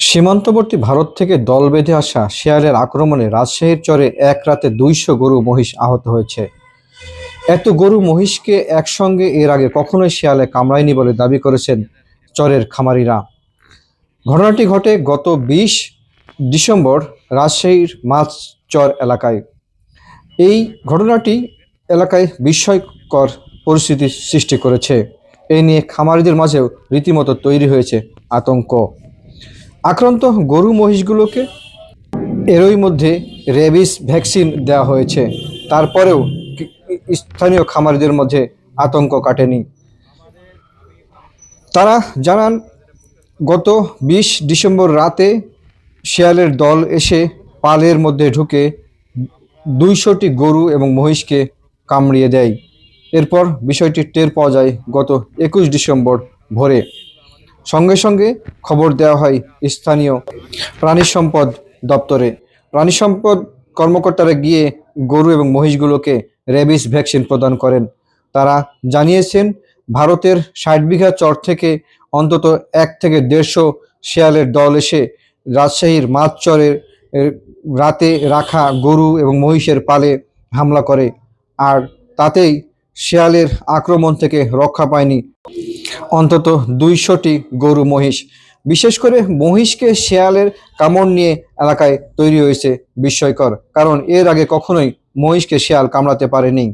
সীমান্তবর্তী ভারত থেকে দল বেঁধে আসা শেয়ালের আক্রমণে রাজশাহীর চরে এক রাতে দুইশো গরু মহিষ আহত হয়েছে। এত গরু মহিষকে একসঙ্গে এর আগে কখনোই শেয়ালে কামড়ায়নি বলে দাবি করেছেন চরের খামারিরা। ঘটনাটি ঘটে গত বিশ ডিসেম্বর রাজশাহীর মাছ চর এলাকায়। এই ঘটনাটি এলাকায় বিস্ময়কর পরিস্থিতির সৃষ্টি করেছে। এই নিয়ে খামারিদের মাঝেও রীতিমতো তৈরি হয়েছে আতঙ্ক। আক্রান্ত গরু মহিষগুলোকে এরই মধ্যে রেবিস ভ্যাকসিন দেওয়া হয়েছে। তারপরেও স্থানীয় খামারিদের মধ্যে আতঙ্ক কাটেনি। তারা জানান, গত বিশ ডিসেম্বর রাতে শিয়ালের দল এসে পালের মধ্যে ঢুকে দুইশোটি গরু এবং মহিষকে কামড়িয়ে দেয়। এরপর বিষয়টি টের পাওয়া যায় গত একুশ ডিসেম্বর ভোরে। সঙ্গে সঙ্গে খবর দেওয়া হয় স্থানীয় প্রাণী সম্পদ দপ্তরে। প্রাণী সম্পদ কর্মকর্তারা গিয়ে গরু এবং মহিষগুলোকে রেবিস ভ্যাকসিন প্রদান করেন। তারা জানিয়েছেন ভারতের ষাট বিঘা চর থেকে অন্তত এক থেকে দেড়শো শেয়ালের দল এসে রাজশাহীর মাছচরের এর, রাতে রাখা গরু এবং মহিষের পালে হামলা করে। আর তাতেই শেয়ালের আক্রমণ থেকে রক্ষা পায়নি। অন্তত দুইশোটি গরু মহিষ। বিশেষ করে মহিষকে শেয়ালের কামড় নিয়ে এলাকায় তৈরি হয়েছে বিস্ময়কর, কারণ এর আগে কখনোই মহিষকে শেয়াল কামড়াতে পারেনি।